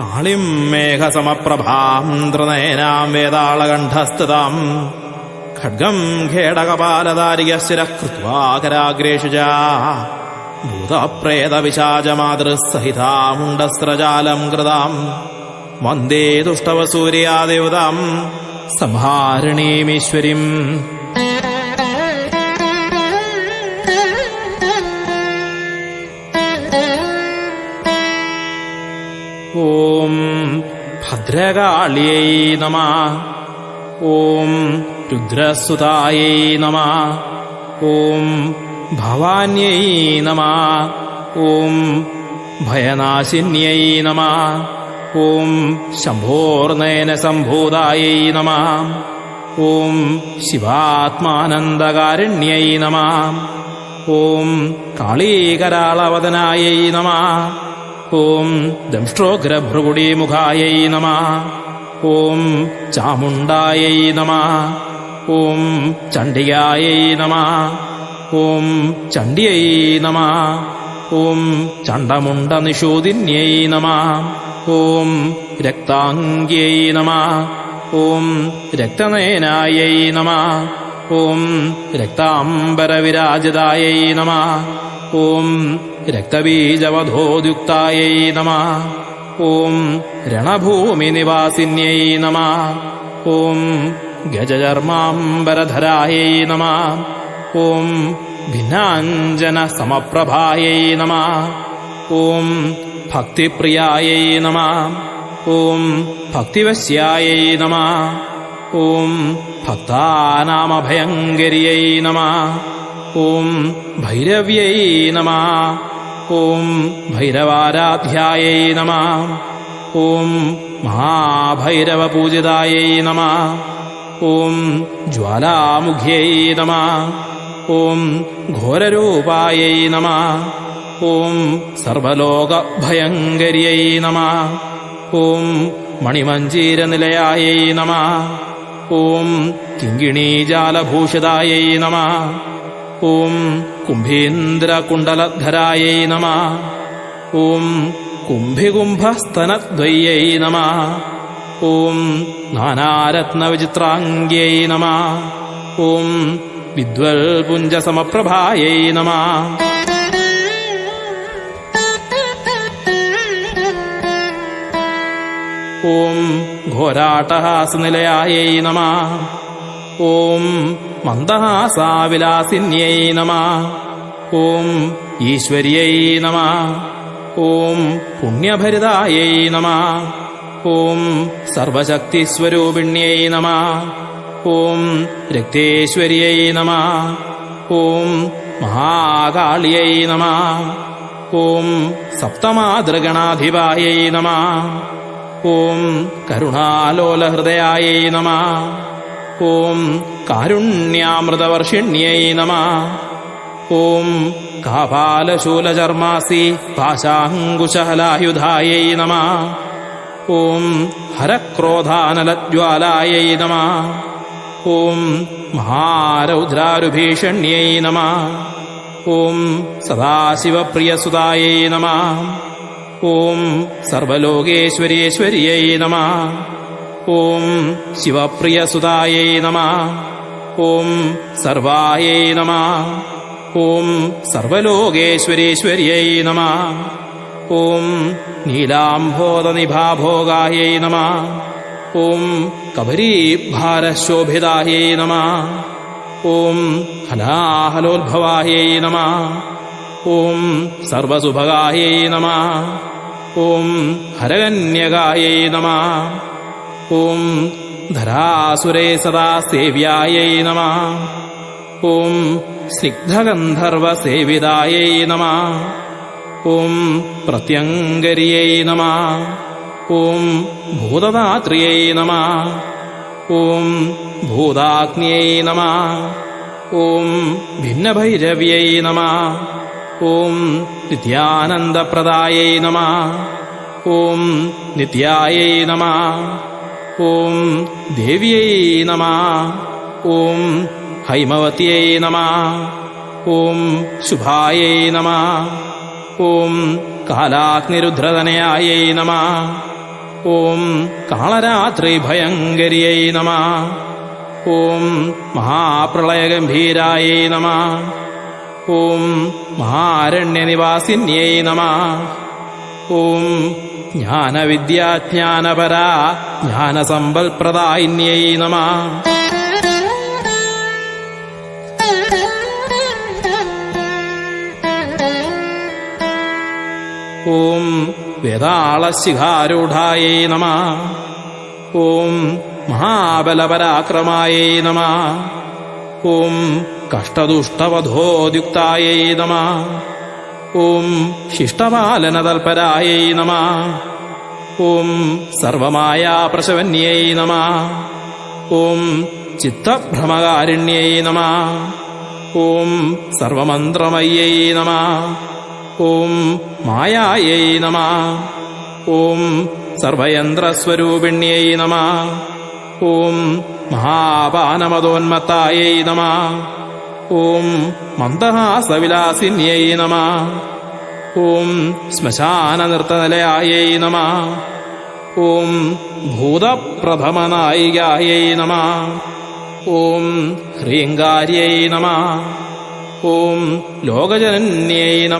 കാളിം മേഘസമപ്രഭാം ത്രിനയനാം ഖഡ്ഗം ഖേടകപാലധാരികശിരകൃത്വാകരാഗ്രേഷു ഭൂതപ്രേത ച ഭൂതപ്രേതപിശാചമാതൃസഹിതാമുണ്ടസ്രജാലം കൃതാം. വന്ദേ ദുഷ്ടവസൂര്യാദേവതാം. സംഹാരിണീമീശ്വരീം ഭദ്രകാളിയൈ നമ. ഓം രുദ്രസുതായൈ നമ. ഓം ഭവാന്യൈ നമ. ഓം ഭയനാശിന്യൈ നമ. ഓം ശംഭോർനേന സംഭൂതായൈ നമ. ഓം ശിവാത്മാനന്ദകാരുണ്യൈ നമ. ഓം കാളീകരാളവദനായൈ നമ. ഓം ദംഷ്ട്രോഗ്രഭൃഗുടീമുഖായൈ നമ. ഓം ചാമുണ്ടായൈ നമ. ഓം ചണ്ഡികായൈ നമ. ഓം ചണ്ഡിയൈ നമ. ഓം ചണ്ടമുണ്ട ചണ്ഡമുണ്ടനിഷൂദിന്യൈ നമ. ഓം രക്താംഗ്യൈ നമ. ഓം രക്തനയനായൈ നമ. ഓം രക്താംബരവിരാജിതായൈ നമ. ഓം രക്തബീജവധോദ്യുക്തായൈ നമ. ഓം രണഭൂമിനിവാസിന്യൈ നമ. ഓം ഗജചർമാംബരധരായൈ നമ. ഓം ഭിന്നാഞ്ജനസമപ്രഭായൈ നമ. ഓം ഭക്തിപ്രിയായൈ നമ. ഓം ഭക്തിവശ്യായൈ നമ. ഓം ഭക്താനാമഭയങ്കരിയൈ നമ. ഓം ഭൈരവ്യൈ നമ. ഓം ഭൈരവാരാധ്യായൈ നമ. ഓം മഹാഭൈരവപൂജിതായൈ നമ. ഓം ജ്വാലാമുഖ്യൈ നമ. ഓം ഘോരരൂപായൈ നമ. ഓം സർവലോകഭയങ്കരിയൈ നമ. ഓം മണിമഞ്ജീരനിലയായൈ നമ. ഓം കിങ്കിണീജാലഭൂഷിതായൈ നമ. ഓം കുംഭീന്ദ്രകുണ്ടലധരായൈ നമ. ഓം കുംഭികുംഭസ്തനദ്വയ്യൈ നമ. ഓം നാനാരത്നവിചിത്രാംഗ്യൈ നമ. ഓം വിദ്വൽപുഞ്ചസമപ്രഭായ നമ. ഘോരാട്ടഹാസനിലയായൈ നമ. ഓം മന്ദഹാസാവിലാസിന്യൈ നമ. ഓം ഈശ്വര്യൈ നമ. ഓം പുണ്യഭരിതായൈ നമ. ഓം സർവശക്തിസ്വരൂപിണ്യൈ നമ. ഓം രക്തേശ്വര്യൈ നമ. ഓം മഹാകാളിയൈ നമ. ഓം സപ്തമാതൃഗണാധിപായൈ നമ. ഓം കരുണാലോലഹൃദയായൈ നമ. ഓം കാരുണ്യാമൃതവർഷിണ്യൈ നമ. ഓം കാപാലശൂലചർമാസി പാശാങ്കുശഹലായുധായൈ നമ. ഓം ഹരക്രോധാനലജ്വാലായൈ നമ. ഓം മഹാരൗദ്രാരുഭീഷണ്യൈ നമ. ഓം സദാശിവപ്രിയസുതായൈ നമ. ഓം സർവലോകേശ്വരീശ്വര്യൈ നമ. ഓം ശിവപ്രിയസുതായൈ നമ ഓം സർവായൈ നമ ഓം സർവലോകേശ്വരീശ്വര്യൈ നമ ഓം നീലാംഭോദനിഭാഭോഗായൈ നമ ഓം കബരീഭാരശോഭിതായൈ നമ ഓം ഹലാഹലോദ്ഭവായൈ നമ ഓം സർവസുഭഗായൈ നമ ഓം ഹരകന്യകായൈ നമ ॐ धरासुरे सदा सेव्यायै नमः। ॐ सिग्धगन्धर्वसेविदायै नमः। ॐ प्रत्यङ्गर्यै नमः। ॐ भूतदात्र्यै नमः। ॐ भूताग्न्यै नमः। ॐ भिन्नभैरव्यै नमः। ॐ नित्यानन्दप्रदायै नमः। ॐ नित्यायै नमः। ഓം ദേവിയൈ നമ ഓം ഹൈമവത്യൈ നമ ഓം ശുഭായൈ നമ ഓം കാലാഗ്നിരുദ്രതനയായൈ നമ ഓം കാളരാത്രി ഭയങ്കരിയൈ നമ ഓം മഹാപ്രളയഗംഭീരായൈ നമ ഓം മഹാരണ്യനിവാസിന്യൈ നമ ഓം ജ്ഞാനവിദ്യാജ്ഞാനപരാ ജ്ഞാനസമ്പൽപ്രദായിന്യൈ നമ. ഓം വേതാളശിഖാരൂഢായൈ നമ. ഓം മഹാബലപരാക്രമായ നമ. ഓം കഷ്ടദുഷ്ടവധോദ്യുക്തായൈ നമ. ഓം ശിഷ്ടപാലനതൽപരായൈ നമ. ഓം സർവമായ പ്രശവന്യൈ നമ. ഓം ചിത്തഭ്രമകാരുണ്യൈ നമ. ഓം സർവമന്ത്രമയ്യൈ നമ. ഓം മായായൈ നമ. ഓം സർവയന്ത്രസ്വരൂപിണ്യൈ നമ. ഓം മഹാപാനമതോന്മത്തായൈ നമ. ഓം മന്ദഹാസവിലാസിന്യൈ നമ. ഓം ശ്മശാനനൃത്തനിലയായൈ നമ. ഓം ഭൂതപ്രഥമനായികായൈ നമ. ഓം ഹ്രീങ്കാര്यै നമ. ഓം ലോകജനന്യൈ നമ.